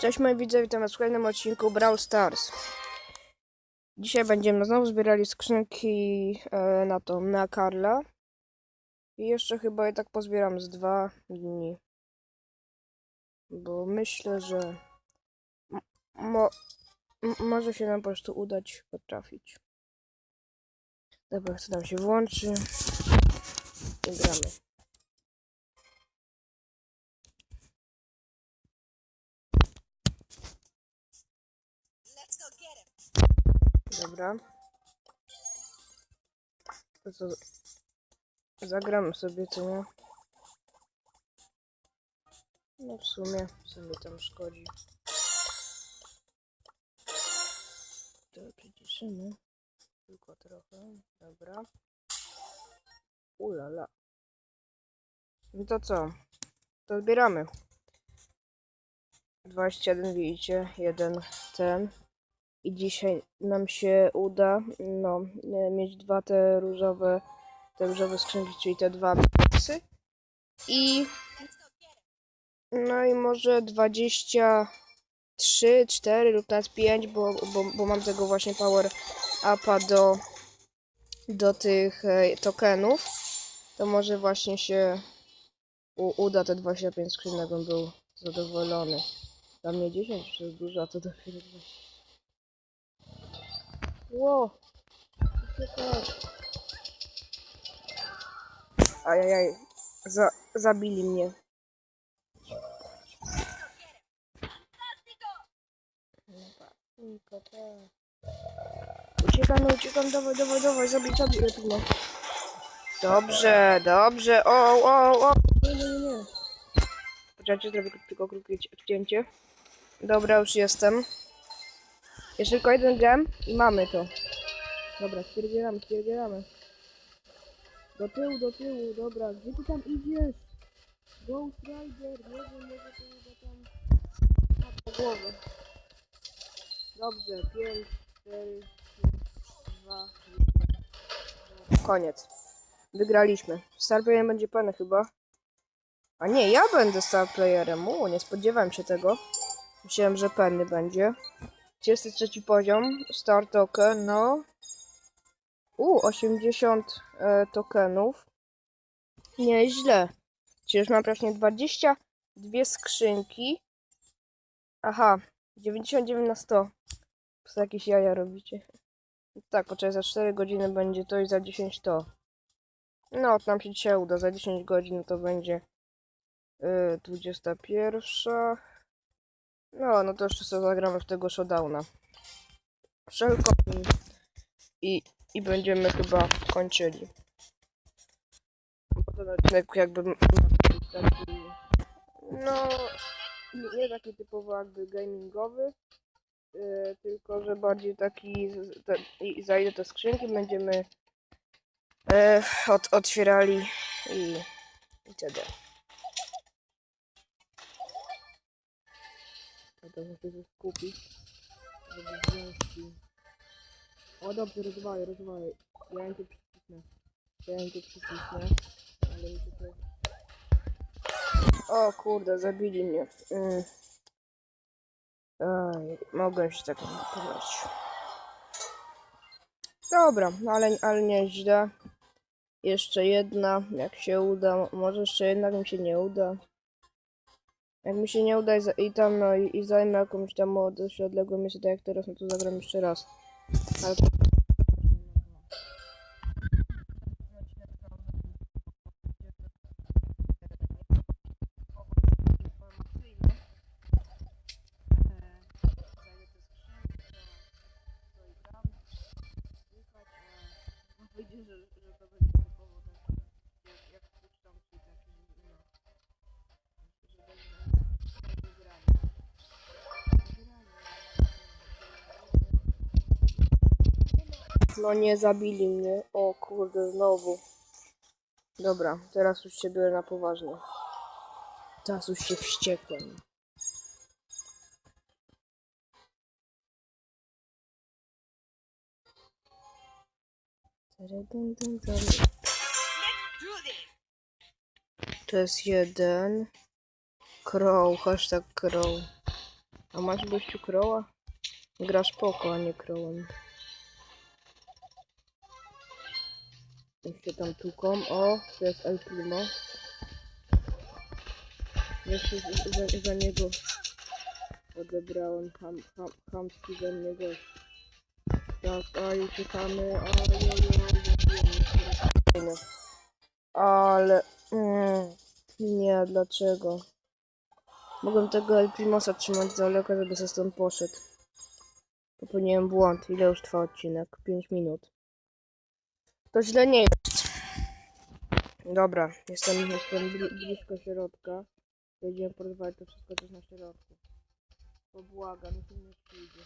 Cześć moi widzowie, witam was w kolejnym odcinku Brawl Stars. Dzisiaj będziemy znowu zbierali skrzynki e, na to, na Karla. I jeszcze chyba je tak pozbieram z dwa dni. Bo myślę, że mo może się nam po prostu udać potrafić. Dobra, co nam się włączy. I gramy. Dobra. To co? Zagramy sobie, co nie? No w sumie, co mi tam szkodzi. To przyciszymy. Tylko trochę. Dobra. Ulala. No to co? To zbieramy. 21 widzicie, jeden ten. I dzisiaj nam się uda, no, e, mieć dwa te różowe, te różowe skrzynki, czyli te dwa boxy. I no i może 23, 4 lub nawet 5, bo, bo, bo mam tego właśnie power upa do, do tych e, tokenów. To może właśnie się uda te 25 skrzynek, bym był zadowolony. Dla mnie 10 to jest dużo, a to dopiero 20. Ło! Uciekaj. Ajajaj. Za, zabili mnie. Uciekamy, uciekam, dawaj, dawaj, dawaj, zabij, zabij, lepiej mnie. Dobrze, dobrze, o, o, o, nie, nie, nie. Poczekajcie, zrobię tylko krótkie ci- cięcie. Dobra, już jestem. Jeszcze tylko jeden gem i mamy to. Dobra, spierdzielamy, spierdzielamy. Do tyłu, do tyłu, dobra. Gdzie ty tam idziesz? Ghost Rider, nie wiem, może to chyba tam... Na głowę. Dobrze, 5, 4, 3, 2, 1. Koniec. Wygraliśmy. Star playerem będzie pan chyba. A nie, ja będę star playerem. U, nie spodziewałem się tego. Myślałem, że Penny będzie. 33 poziom, Star Token, no. U, 80 e, tokenów. Nieźle. Czyli już mam praktycznie 22 skrzynki. Aha, 99 na 100. Co jakieś jaja robicie? Tak, poczekaj, za 4 godziny będzie to i za 10 to. No, nam się dzisiaj uda. Za 10 godzin to będzie y, 21. No, no to jeszcze sobie zagramy w tego showdowna. Wszelko i, i będziemy chyba kończyli. Bo ten odcinek jakby taki, no, nie- taki typowo jakby gamingowy, yy, tylko że bardziej taki, te, i za te skrzynki będziemy yy, od, otwierali i, i. To muszę się skupić, żeby wziąć. O dobrze, rozwalę, rozwalę. Ja im tu przycisnę. Ja im tu przycisnę. Ale mi tutaj... O kurde, zabili mnie. Mm. Aj, mogłem się tak napować. Dobra, no ale, ale nieźle. Jeszcze jedna, jak się uda. Może jeszcze jednak mi się nie uda. Jak mi się nie uda i, tam no i, i zajmę jakąś tam dość odległe miejsce, tak jak teraz, no to zagram jeszcze raz. Ale Wyjdzie, że, że to będzie typowo tak, No nie zabili mnie. O kurde, znowu. Dobra, teraz już się biorę na poważnie. Teraz już się wściekłem. To jest jeden. Crow, hashtag crow. A masz gościu kroła? Grasz poko, a nie Jeszcze tam. O, to jest El Primo. Jeszcze za, za niego odebrałem ham, ham, hamski ze mnie gość. Tak, już czekamy. Jo, Ale... Mm, nie, dlaczego? Mogłem tego El Primosa trzymać z daleka, żeby se stąd poszedł. Popełniłem błąd. Ile już trwa odcinek? 5 minut. To źle nie jest. Dobra, jestem, jestem bli blisko środka. Jedziemy porozmawiać to wszystko też na środku. Pobłagam, to nie przyjdzie.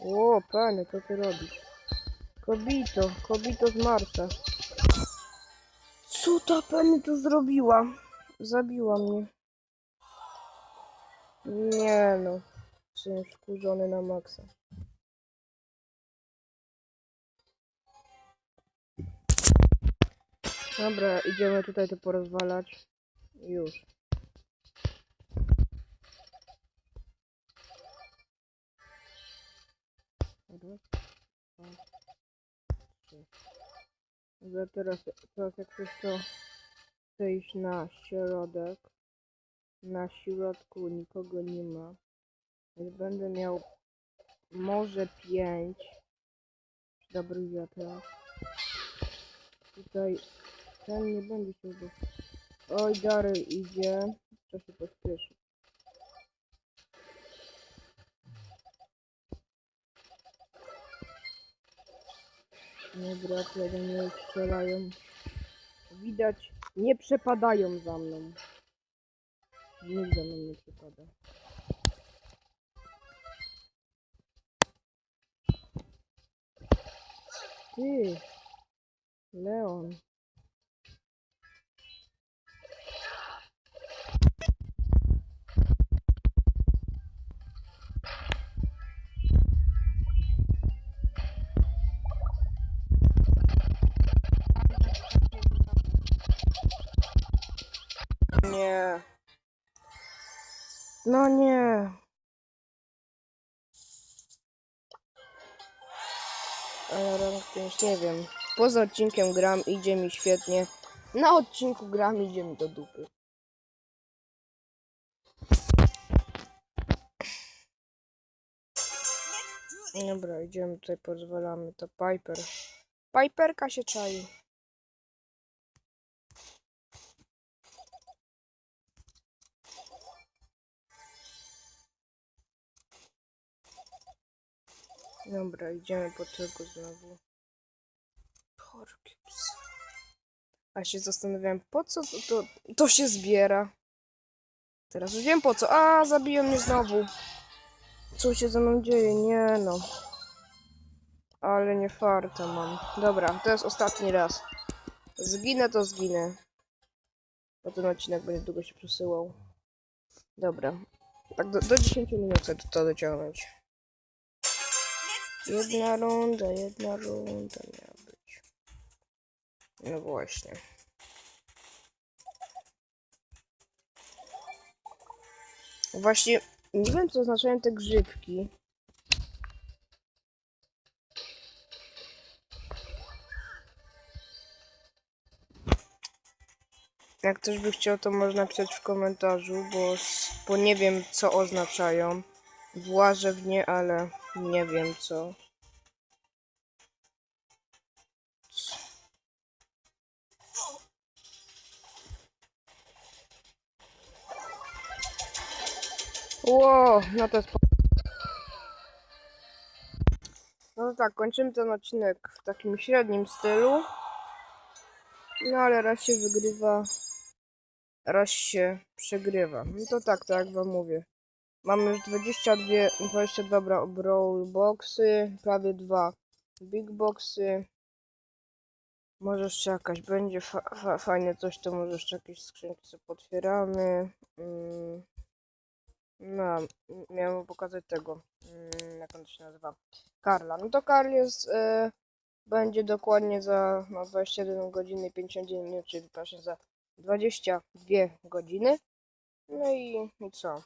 O, panie, co ty robisz? Kobito, kobito z Marsa. Co ta pani tu zrobiła? Zabiła mnie. Nie no. Jestem wkurzony na maksa. Dobra, idziemy tutaj to porozwalać. Już. Że teraz, teraz jak coś to chcę iść na środek. Na środku nikogo nie ma. Więc będę miał może pięć dobrych wiatrach. Tutaj ten nie będzie się uda. Oj, Dary idzie. Trzeba się pospieszyć. Dobra, kiedy mnie strzelają. Widać, nie przepadają za mną. Nikt za mną nie przepada. Ty, Leon. No nie. Ale rank 5 nie wiem. Poza odcinkiem gram idzie mi świetnie. Na odcinku gram idzie mi do dupy. Dobra, idziemy tutaj, pozwalamy to Piper. Piperka się czai. Dobra, idziemy po tego znowu. Porki psy. A się zastanawiałem, po co to, to, to się zbiera. Teraz już wiem po co. A, zabiją mnie znowu. Co się ze mną dzieje? Nie no. Ale nie farta mam. Dobra, to jest ostatni raz. Zginę to zginę. Bo ten odcinek będzie długo się przesyłał. Dobra. Tak do, do 10 minut chcę to dociągnąć. Jedna runda, jedna runda miała być. No właśnie. Właśnie nie wiem co oznaczają te grzybki. Jak ktoś by chciał, to można napisać w komentarzu, bo, bo nie wiem co oznaczają. Włażę w nie, ale nie wiem co. Ło, no to jest... No tak, kończymy ten odcinek w takim średnim stylu. No ale raz się wygrywa, raz się przegrywa. No to tak, tak jak wam mówię. Mamy już 22, 22 bra- brawl boxy, prawie dwa big boxy. Może jeszcze jakaś będzie fa fa fajne coś, to może jeszcze jakieś skrzynki sobie potwieramy. Mm. No, miałem pokazać tego, mm, jak on się nazywa, Karla. No to Karl jest, e, będzie dokładnie za no, 21 godziny i 59 minut, czyli właśnie za 22 godziny. No i, i co?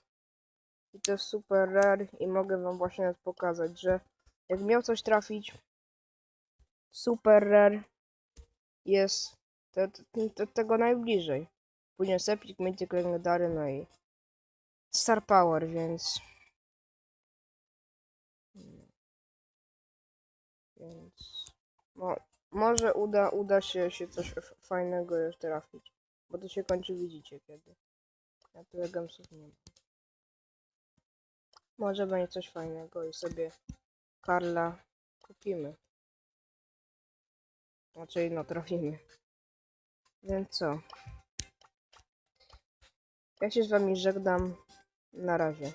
I to jest super rare i mogę wam właśnie pokazać, że jak miał coś trafić, super rare jest te, te, tego najbliżej. Później Septic, Mythic, Legendary, no i Star Power, więc... Więc... Mo, może uda, uda się, się coś fajnego już trafić. Bo to się kończy, widzicie kiedy. Ja tu legemsów nie mam. Może będzie coś fajnego i sobie Karla kupimy. Znaczy, no trafimy. Więc co? Ja się z wami żegnam. Na razie.